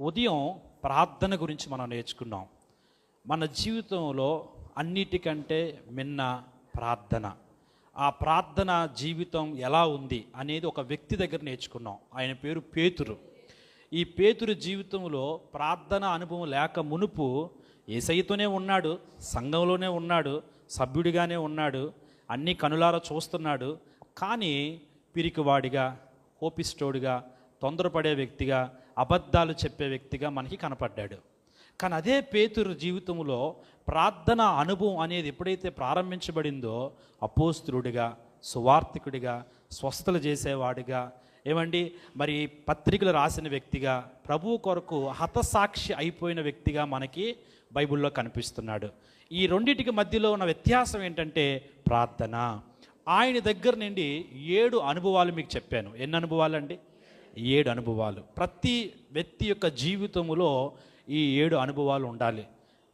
ఉదయం ప్రార్థన గురించి మనం నేర్చుకున్నాం. మన జీవితంలో అన్నిటికంటే మిన్న ప్రార్థన. ఆ ప్రార్థన జీవితం ఎలా ఉంది అనేది ఒక వ్యక్తి దగ్గర నేర్చుకున్నాం. ఆయన పేరు పేతురు. ఈ పేతురు జీవితంలో ప్రార్థన అనుభవం లేక మునుపు ఏసైతోనే ఉన్నాడు సంఘంలోనే ఉన్నాడు సభ్యుడిగానే ఉన్నాడు అన్ని కనులారా చూస్తున్నాడు. కానీ పిరికివాడిగా ఓపిస్టోడిగా తొందరపడే వ్యక్తిగా అబద్ధాలు చెప్పే వ్యక్తిగా మనకి కనపడ్డాడు. కానీ అదే పేతురు జీవితంలో ప్రార్థన అనుభవం అనేది ఎప్పుడైతే ప్రారంభించబడిందో అపోస్తుడిగా సువార్థికుడిగా స్వస్థలు చేసేవాడిగా ఏమండి? మరి పత్రికలు రాసిన వ్యక్తిగా ప్రభు కొరకు హతసాక్షి అయిపోయిన వ్యక్తిగా మనకి బైబిల్లో కనిపిస్తున్నాడు. ఈ రెండింటికి మధ్యలో ఉన్న వ్యత్యాసం ఏంటంటే ప్రార్థన. ఆయన దగ్గర నుండి ఏడు అనుభవాలు మీకు చెప్పాను. ఎన్ని అనుభవాలు అండి ఏడు అనుభవాలు. ప్రతి వ్యక్తి యొక్క జీవితంలో ఈ ఏడు అనుభవాలు ఉండాలి.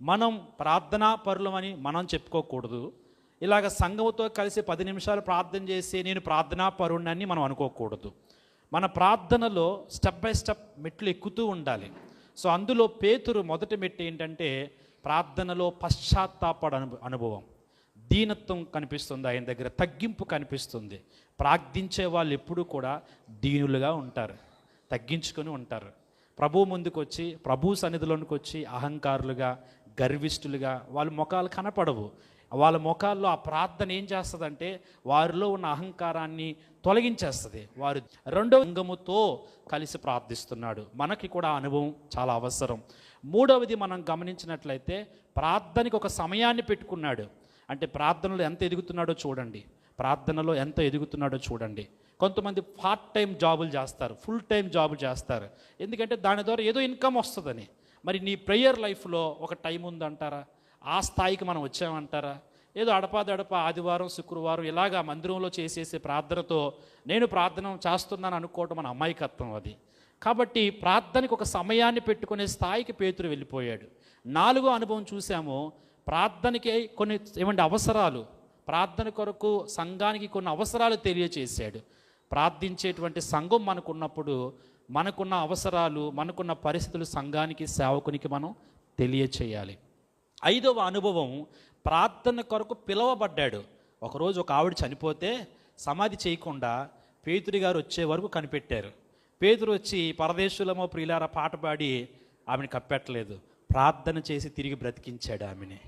మనం ప్రార్థనా పరులమని మనం చెప్పుకోకూడదు. ఇలాగ సంఘంతో కలిసి పది నిమిషాలు ప్రార్థన చేసి నేను ప్రార్థనా పరుణ్ణని మనం అనుకోకూడదు. మన ప్రార్థనలో స్టెప్ బై స్టెప్ మెట్లు ఎక్కుతూ ఉండాలి. సో అందులో పేతురు మొదటి మెట్టు ఏంటంటే ప్రార్థనలో పశ్చాత్తాపడ అనుభవం. దీనత్వం కనిపిస్తుంది ఆయన దగ్గర తగ్గింపు కనిపిస్తుంది. ప్రార్థించే వాళ్ళు ఎప్పుడూ కూడా దీనులుగా ఉంటారు తగ్గించుకొని ఉంటారు. ప్రభు ముందుకు వచ్చి ప్రభు సన్నిధిలోనికి వచ్చి అహంకారులుగా గర్విష్ఠులుగా వాళ్ళ ముఖాలు కనపడవు. వాళ్ళ ముఖాల్లో ఆ ప్రార్థన ఏం చేస్తుందంటే వారిలో ఉన్న అహంకారాన్ని తొలగించేస్తుంది. వారు రెండో అంగముతో కలిసి ప్రార్థిస్తున్నాడు. మనకి కూడా అనుభవం చాలా అవసరం. మూడవది మనం గమనించినట్లయితే ప్రార్థనకి ఒక సమయాన్ని పెట్టుకున్నాడు. అంటే ప్రార్థనలో ఎంత ఎదుగుతున్నాడో చూడండి. ప్రార్థనలో ఎంత ఎదుగుతున్నాడో చూడండి. కొంతమంది పార్ట్ టైం జాబులు చేస్తారు ఫుల్ టైం జాబులు చేస్తారు. ఎందుకంటే దాని ద్వారా ఏదో ఇన్కమ్ వస్తుందని. మరి నీ ప్రేయర్ లైఫ్లో ఒక టైం ఉందంటారా? ఆ స్థాయికి మనం వచ్చామంటారా? ఏదో అడపాదడప ఆదివారం శుక్రవారం ఇలాగా మందిరంలో చేసేసే ప్రార్థనతో నేను ప్రార్థన చేస్తున్నాను అనుకోవటం మన అమాయకత్వం అది. కాబట్టి ప్రార్థనకు ఒక సమయాన్ని పెట్టుకునే స్థాయికి పేతురు వెళ్ళిపోయాడు. నాలుగో అనుభవం చూసాము ప్రార్థనకి కొన్ని ఏమంటే అవసరాలు? ప్రార్థన కొరకు సంఘానికి కొన్ని అవసరాలు తెలియచేశాడు. ప్రార్థించేటువంటి సంఘం మనకున్నప్పుడు మనకున్న అవసరాలు మనకున్న పరిస్థితులు సంఘానికి సేవకునికి మనం తెలియచేయాలి. ఐదవ అనుభవం ప్రార్థన కొరకు పిలవబడ్డాడు. ఒకరోజు ఒక ఆవిడ చనిపోతే సమాధి చేయకుండా పేతురి గారు వచ్చే వరకు కనిపెట్టారు. పేతురు వచ్చి పరదేశులమో ప్రియులార పాట పాడి ఆమెను కప్పెట్టలేదు. ప్రార్థన చేసి తిరిగి బ్రతికించాడు ఆమెని.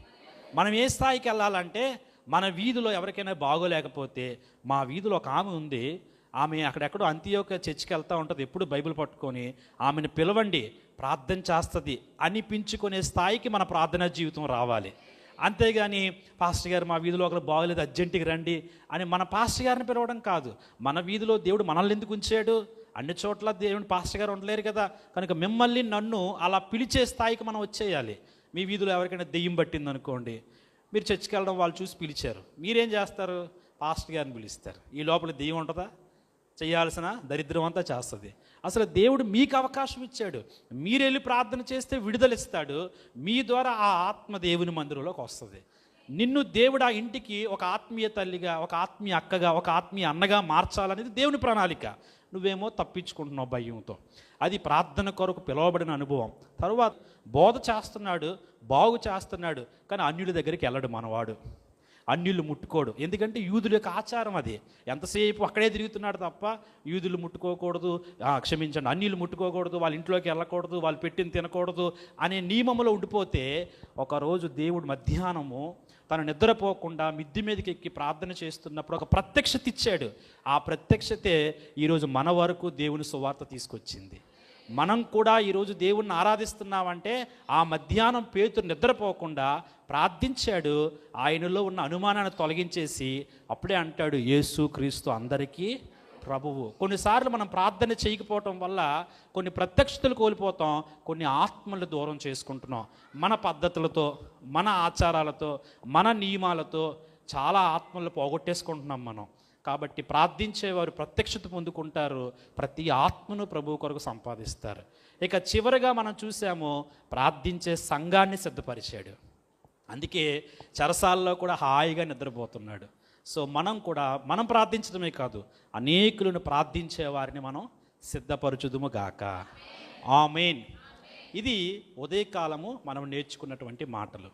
మనం ఏ స్థాయికి వెళ్ళాలంటే మన వీధిలో ఎవరికైనా బాగోలేకపోతే మా వీధిలో ఒక ఆమె ఉంది. ఆమె అక్కడెక్కడో అంత్యోక చర్చికి వెళ్తూ ఉంటుంది. ఎప్పుడు బైబిల్ పట్టుకొని ఆమెను పిలవండి ప్రార్థన చేస్తుంది అనిపించుకునే స్థాయికి మన ప్రార్థనా జీవితం రావాలి. అంతేగాని పాస్టర్ గారు మా వీధిలో ఒకరు బాగోలేదు అర్జెంటుకి రండి అని మన పాస్టర్ గారిని పిలవడం కాదు. మన వీధిలో దేవుడు మనల్ని ఎందుకు ఉంచాడు? అన్ని చోట్ల దేవుని పాస్టర్ గారు ఉండలేరు కదా. కనుక మిమ్మల్ని నన్ను అలా పిలిచే స్థాయికి మనం వచ్చేయాలి. మీ వీధిలో ఎవరికైనా దెయ్యం పట్టింది అనుకోండి మీరు చర్చికి వెళ్ళడం వాళ్ళు చూసి పిలిచారు. మీరేం చేస్తారు? పాస్టర్ గారిని పిలుస్తారు. ఈ లోపల దెయ్యం ఉంటుందా? చేయాల్సిన దరిద్రం అంతా చేస్తుంది. అసలు దేవుడు మీకు అవకాశం ఇచ్చాడు. మీరు వెళ్ళి ప్రార్థన చేస్తే విడుదలిస్తాడు మీ ద్వారా ఆ ఆత్మ దేవుని మందిరంలోకి వస్తుంది. నిన్ను దేవుడు ఆ ఇంటికి ఒక ఆత్మీయ తల్లిగా ఒక ఆత్మీయ అక్కగా ఒక ఆత్మీయ అన్నగా మార్చాలనేది దేవుని ప్రణాళిక. నువ్వేమో తప్పించుకుంటున్నావు భయంతో. అది ప్రార్థన కొరకు పిలువబడిన అనుభవం. తరువాత బోధ చేస్తున్నాడు బాగు చేస్తున్నాడు కానీ అన్యుడి దగ్గరికి వెళ్ళడు మనవాడు. అన్యులు ముట్టుకోడు. ఎందుకంటే యూదుల యొక్క ఆచారం అది. ఎంతసేపు అక్కడే తిరుగుతున్నాడు తప్ప యూదులు ముట్టుకోకూడదు క్షమించండి అన్యులు ముట్టుకోకూడదు వాళ్ళ ఇంట్లోకి వెళ్ళకూడదు వాళ్ళు పెట్టిన తినకూడదు అనే నియమంలో ఉండిపోతే ఒకరోజు దేవుడు మధ్యాహ్నము తను నిద్రపోకుండా మిద్ది మీదకి ఎక్కి ప్రార్థన చేస్తున్నప్పుడు ఒక ప్రత్యక్షత ఇచ్చాడు. ఆ ప్రత్యక్షతే ఈరోజు మన వరకు దేవుని సువార్త తీసుకొచ్చింది. మనం కూడా ఈరోజు దేవుణ్ణి ఆరాధిస్తున్నామంటే ఆ మధ్యాహ్నం పేతురు నిద్రపోకుండా ప్రార్థించాడు. ఆయనలో ఉన్న అనుమానాన్ని తొలగించేసి అప్పుడే అంటాడు యేసు క్రీస్తు అందరికీ ప్రభువు. కొన్నిసార్లు మనం ప్రార్థన చేయకపోవటం వల్ల కొన్ని ప్రత్యక్షతలు కోల్పోతాం కొన్ని ఆత్మలు దూరం చేసుకుంటున్నాం. మన పద్ధతులతో మన ఆచారాలతో మన నియమాలతో చాలా ఆత్మలు పోగొట్టేసుకుంటున్నాం మనం. కాబట్టి ప్రార్థించేవారు ప్రత్యక్షత పొందుకుంటారు ప్రతి ఆత్మను ప్రభు కొరకు సంపాదిస్తారు. ఇక చివరిగా మనం చూసాము ప్రార్థించే సంఘాన్ని సిద్ధపరిచాడు. అందుకే చెరసాల్లో కూడా హాయిగా నిద్రపోతున్నాడు. సో మనం కూడా మనం ప్రార్థించడమే కాదు అనేకులను ప్రార్థించే వారిని మనం సిద్ధపరచుదుము గాక. ఆమెన్. ఇది ఉదయకాలము మనం నేర్చుకున్నటువంటి మాటలు.